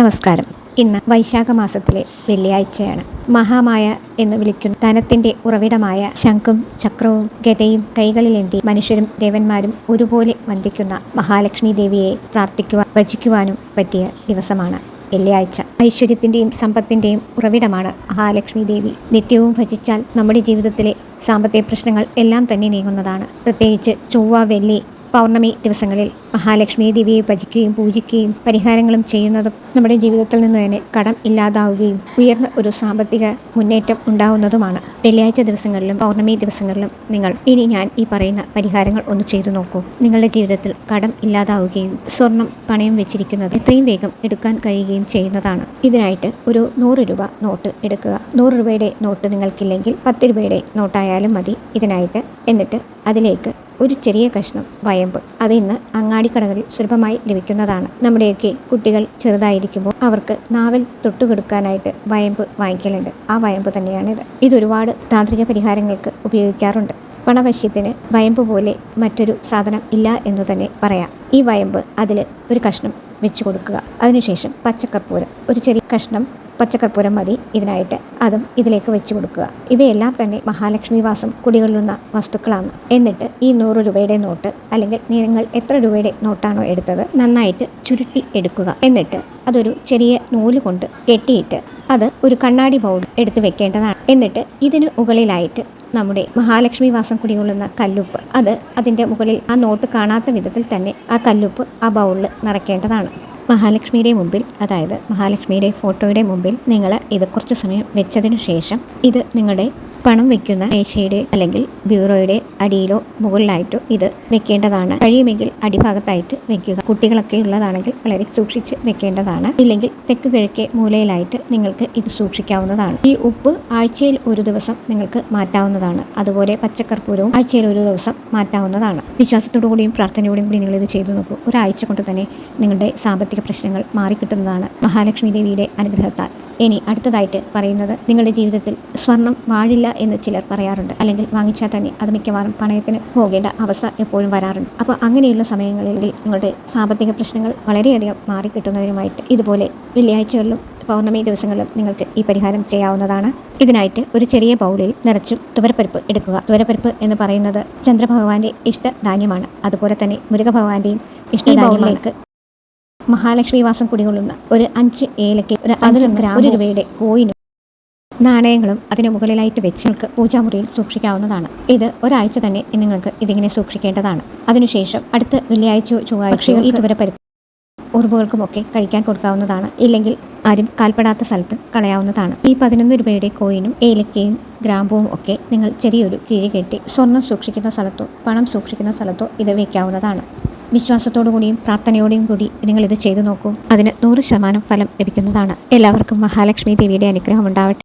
നമസ്കാരം. ഇന്ന് വൈശാഖ മാസത്തിലെ വെള്ളിയാഴ്ചയാണ്. മഹാമായ എന്ന് വിളിക്കുന്ന ധനത്തിന്റെ ഉറവിടമായ ശംഖും ചക്രവും ഗതയും കൈകളിലേന്തി മനുഷ്യരും ദേവന്മാരും ഒരുപോലെ വന്ദിക്കുന്ന മഹാലക്ഷ്മി ദേവിയെ പ്രാർത്ഥിക്കുവാൻ ഭജിക്കുവാനും പറ്റിയ ദിവസമാണ് വെള്ളിയാഴ്ച. ഐശ്വര്യത്തിന്റെയും സമ്പത്തിന്റെയും ഉറവിടമാണ് മഹാലക്ഷ്മി ദേവി. നിത്യവും ഭജിച്ചാൽ നമ്മുടെ ജീവിതത്തിലെ സാമ്പത്തിക പ്രശ്നങ്ങൾ എല്ലാം തന്നെ നീങ്ങുന്നതാണ്. പ്രത്യേകിച്ച് ചൊവ്വ വെള്ളി പൗർണമി ദിവസങ്ങളിൽ മഹാലക്ഷ്മി ദേവിയെ ഭജിക്കുകയും പൂജിക്കുകയും പരിഹാരങ്ങളും ചെയ്യുന്നതും നമ്മുടെ ജീവിതത്തിൽ നിന്ന് തന്നെ കടം ഇല്ലാതാവുകയും ഉയർന്ന ഒരു സാമ്പത്തിക മുന്നേറ്റം ഉണ്ടാവുന്നതുമാണ്. വെള്ളിയാഴ്ച ദിവസങ്ങളിലും പൗർണമി ദിവസങ്ങളിലും നിങ്ങൾ ഇനി ഞാൻ ഈ പറയുന്ന പരിഹാരങ്ങൾ ഒന്ന് ചെയ്തു നോക്കൂ. നിങ്ങളുടെ ജീവിതത്തിൽ കടം ഇല്ലാതാവുകയും സ്വർണം പണയം വെച്ചിരിക്കുന്നത് എത്രയും വേഗം എടുക്കാൻ കഴിയുകയും ചെയ്യുന്നതാണ്. ഇതിനായിട്ട് ഒരു നൂറ് രൂപ നോട്ട് എടുക്കുക. നൂറ് രൂപയുടെ നോട്ട് നിങ്ങൾക്കില്ലെങ്കിൽ പത്ത് രൂപയുടെ നോട്ടായാലും മതി. ഇതിനായിട്ട് എന്നിട്ട് അതിലേക്ക് ഒരു ചെറിയ കഷ്ണം വയമ്പ്. അത് ഇന്ന് അങ്ങാടിക്കടകളിൽ സുലഭമായി ലഭിക്കുന്നതാണ്. നമ്മുടെയൊക്കെ കുട്ടികൾ ചെറുതായിരിക്കുമ്പോൾ അവർക്ക് നാവൽ തൊട്ടുകൊടുക്കാനായിട്ട് വയമ്പ് വാങ്ങിക്കലുണ്ട്. ആ വയമ്പ് തന്നെയാണിത്. ഇതൊരുപാട് താന്ത്രിക പരിഹാരങ്ങൾക്ക് ഉപയോഗിക്കാറുണ്ട്. പണവശ്യത്തിന് വയമ്പ് പോലെ മറ്റൊരു സാധനം ഇല്ല എന്ന് തന്നെ പറയാം. ഈ വയമ്പ് അതിൽ ഒരു കഷ്ണം വെച്ച് കൊടുക്കുക. അതിനുശേഷം പച്ചക്കർപ്പൂരം. ഒരു ചെറിയ കഷ്ണം പച്ചക്കർപ്പൂരം മതി. ഇതിനായിട്ട് അതും ഇതിലേക്ക് വെച്ച് കൊടുക്കുക. ഇവയെല്ലാം തന്നെ മഹാലക്ഷ്മി വാസം കുടികൊള്ളുന്ന വസ്തുക്കളാണ്. എന്നിട്ട് ഈ നൂറ് രൂപയുടെ നോട്ട് അല്ലെങ്കിൽ നിങ്ങൾ എത്ര രൂപയുടെ നോട്ടാണോ എടുത്തത് നന്നായിട്ട് ചുരുട്ടി എടുക്കുക. എന്നിട്ട് അതൊരു ചെറിയ നൂൽ കൊണ്ട് കെട്ടിയിട്ട് അത് ഒരു കണ്ണാടി ബൗൾ എടുത്ത് വെക്കേണ്ടതാണ്. എന്നിട്ട് ഇതിന് മുകളിലായിട്ട് നമ്മുടെ മഹാലക്ഷ്മി വാസം കുടികൊള്ളുന്ന കല്ലുപ്പ്. അത് അതിന്റെ മുകളിൽ ആ നോട്ട് കാണാത്ത വിധത്തിൽ തന്നെ ആ കല്ലുപ്പ് ആ ബൗളിൽ നിറയ്ക്കേണ്ടതാണ്. മഹാലക്ഷ്മിയുടെ മുമ്പിൽ അതായത് മഹാലക്ഷ്മിയുടെ ഫോട്ടോയുടെ മുമ്പിൽ നിങ്ങൾ ഇത് കുറച്ച് സമയം വെച്ചതിനു ശേഷം ഇത് നിങ്ങളുടെ പണം വെക്കുന്ന മേശയുടെ അല്ലെങ്കിൽ ബ്യൂറോയുടെ അടിയിലോ മുകളിലായിട്ടോ ഇത് വെക്കേണ്ടതാണ്. കഴിയുമെങ്കിൽ അടിഭാഗത്തായിട്ട് വെക്കുക. കുട്ടികളൊക്കെ ഉള്ളതാണെങ്കിൽ വളരെ സൂക്ഷിച്ച് വെക്കേണ്ടതാണ്. ഇല്ലെങ്കിൽ തെക്ക് കിഴക്കേ മൂലയിലായിട്ട് നിങ്ങൾക്ക് ഇത് സൂക്ഷിക്കാവുന്നതാണ്. ഈ ഉപ്പ് ആഴ്ചയിൽ ഒരു ദിവസം നിങ്ങൾക്ക് മാറ്റാവുന്നതാണ്. അതുപോലെ പച്ചക്കർപ്പൂരവും ആഴ്ചയിൽ ഒരു ദിവസം മാറ്റാവുന്നതാണ്. വിശ്വാസത്തോടു കൂടിയും പ്രാർത്ഥനയോടും കൂടി നിങ്ങൾ ഇത് ചെയ്തു നോക്കൂ. ഒരാഴ്ച കൊണ്ട് തന്നെ നിങ്ങളുടെ സാമ്പത്തിക പ്രശ്നങ്ങൾ മാറിക്കിട്ടുന്നതാണ്. മഹാലക്ഷ്മി ദേവിയുടെ അനുഗ്രഹത്താൽ. ഇനി അടുത്തതായിട്ട് പറയുന്നത് നിങ്ങളുടെ ജീവിതത്തിൽ സ്വർണം വാഴില്ല എന്ന് ചിലർ പറയാറുണ്ട്. അല്ലെങ്കിൽ വാങ്ങിച്ചാൽ തന്നെ അത് മിക്കവാറും പണയത്തിന് പോകേണ്ട അവസ്ഥ എപ്പോഴും വരാറുണ്ട്. അപ്പോൾ അങ്ങനെയുള്ള സമയങ്ങളിൽ നിങ്ങളുടെ സാമ്പത്തിക പ്രശ്നങ്ങൾ വളരെയധികം മാറിക്കിട്ടുന്നതിനുമായിട്ട് ഇതുപോലെ വെള്ളിയാഴ്ചകളിലും പൗർണമി ദിവസങ്ങളിലും നിങ്ങൾക്ക് ഈ പരിഹാരം ചെയ്യാവുന്നതാണ്. ഇതിനായിട്ട് ഒരു ചെറിയ ബൗളിൽ നിറച്ചും തുവരപ്പരിപ്പ് എടുക്കുക. തുവരപ്പരിപ്പ് എന്ന് പറയുന്നത് ചന്ദ്രഭഗവാന്റെ ഇഷ്ട ധാന്യമാണ് അതുപോലെ തന്നെ മുരുകഭഗവാന്റെയും ഇഷ്ടധാന്യത്തിലേക്ക് മഹാലക്ഷ്മി വാസം കുടികൊള്ളുന്ന ഒരു അഞ്ച് ഏലയ്ക്ക് ഒരു അഞ്ച് ഗ്രാം ഒരു രൂപയുടെ കോയിനും നാണയങ്ങളും അതിന് മുകളിലായിട്ട് വെച്ച് നിങ്ങൾക്ക് പൂജാമുറിയിൽ സൂക്ഷിക്കാവുന്നതാണ്. ഇത് ഒരാഴ്ച തന്നെ നിങ്ങൾക്ക് ഇതിങ്ങനെ സൂക്ഷിക്കേണ്ടതാണ്. അതിനുശേഷം അടുത്ത വെള്ളിയാഴ്ച ചൊവ്വാഴ്ചയോ ഈ തുവരപ്പരിപ്പ് ഉറുമ്പുകൾക്കുമൊക്കെ കഴിക്കാൻ കൊടുക്കാവുന്നതാണ്. ഇല്ലെങ്കിൽ ആരും കാൽപ്പെടാത്ത സ്ഥലത്ത് കളയാവുന്നതാണ്. ഈ പതിനൊന്ന് രൂപയുടെ കോയിനും ഏലക്കയും ഗ്രാമ്പുവും ഒക്കെ നിങ്ങൾ ചെറിയൊരു കിഴി കെട്ടി സ്വർണം സൂക്ഷിക്കുന്ന സ്ഥലത്തോ പണം സൂക്ഷിക്കുന്ന സ്ഥലത്തോ ഇത് വയ്ക്കാവുന്നതാണ് വിശ്വാസത്തോടു കൂടിയും പ്രാർത്ഥനയോടെയും കൂടി ഇത് ചെയ്തു നോക്കൂ. അതിന് നൂറ് ശതമാനം ഫലം ലഭിക്കുന്നതാണ്. എല്ലാവർക്കും മഹാലക്ഷ്മി ദേവിയുടെ അനുഗ്രഹം ഉണ്ടാവട്ടെ.